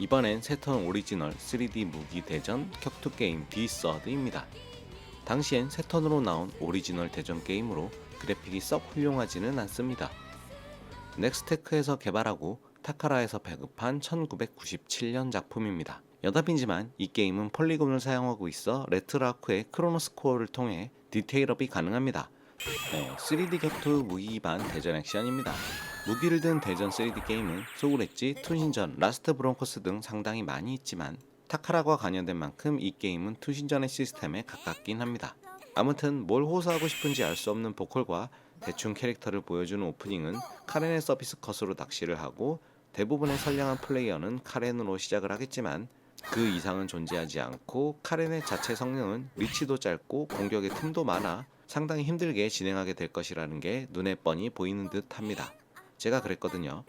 이번엔 세턴 오리지널 3D 무기 대전 격투 게임 디서드입니다. 당시엔 세턴으로 나온 오리지널 대전 게임으로 그래픽이 썩 훌륭하지는 않습니다. 넥스테크에서 개발하고 타카라에서 배급한 1997년 작품입니다. 여담이지만 이 게임은 폴리곤을 사용하고 있어 레트라크의 크로노스 코어를 통해 디테일업이 가능합니다. 네, 3D 격투 무기 기반 대전 액션입니다. 무기를 든 대전 3D 게임은 소울 엣지, 투신전, 라스트 브론코스 등 상당히 많이 있지만 타카라와 관련된 만큼 이 게임은 투신전의 시스템에 가깝긴 합니다. 아무튼 뭘 호소하고 싶은지 알 수 없는 보컬과 대충 캐릭터를 보여주는 오프닝은 카렌의 서비스 컷으로 낚시를 하고 대부분의 선량한 플레이어는 카렌으로 시작을 하겠지만 그 이상은 존재하지 않고 카렌의 자체 성능은 리치도 짧고 공격의 틈도 많아 상당히 힘들게 진행하게 될 것이라는 게 눈에 뻔히 보이는 듯 합니다. 제가 그랬거든요.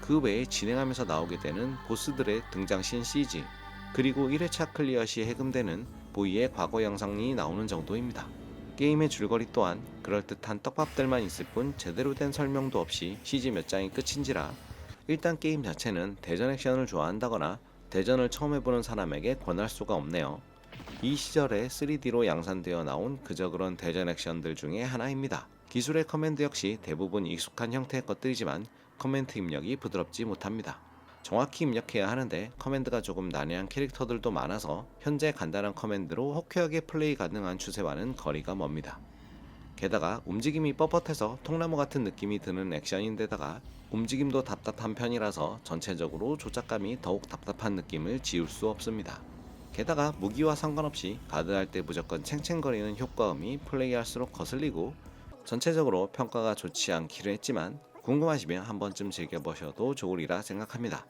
그 외에 진행하면서 나오게 되는 보스들의 등장신 CG 그리고 1회차 클리어 시 해금되는 보이의 과거 영상이 나오는 정도입니다. 게임의 줄거리 또한 그럴듯한 떡밥들만 있을 뿐 제대로 된 설명도 없이 CG 몇 장이 끝인지라 일단 게임 자체는 대전 액션을 좋아한다거나 대전을 처음 해보는 사람에게 권할 수가 없네요. 이 시절에 3D로 양산되어 나온 그저 그런 대전 액션들 중에 하나입니다. 기술의 커맨드 역시 대부분 익숙한 형태의 것들이지만 커맨드 입력이 부드럽지 못합니다. 정확히 입력해야 하는데 커맨드가 조금 난해한 캐릭터들도 많아서 현재 간단한 커맨드로 호쾌하게 플레이 가능한 추세와는 거리가 멉니다. 게다가 움직임이 뻣뻣해서 통나무 같은 느낌이 드는 액션인데다가 움직임도 답답한 편이라서 전체적으로 조작감이 더욱 답답한 느낌을 지울 수 없습니다. 게다가 무기와 상관없이 가드할 때 무조건 챙챙거리는 효과음이 플레이할수록 거슬리고 전체적으로 평가가 좋지 않기로 했지만 궁금하시면 한 번쯤 즐겨보셔도 좋으리라 생각합니다.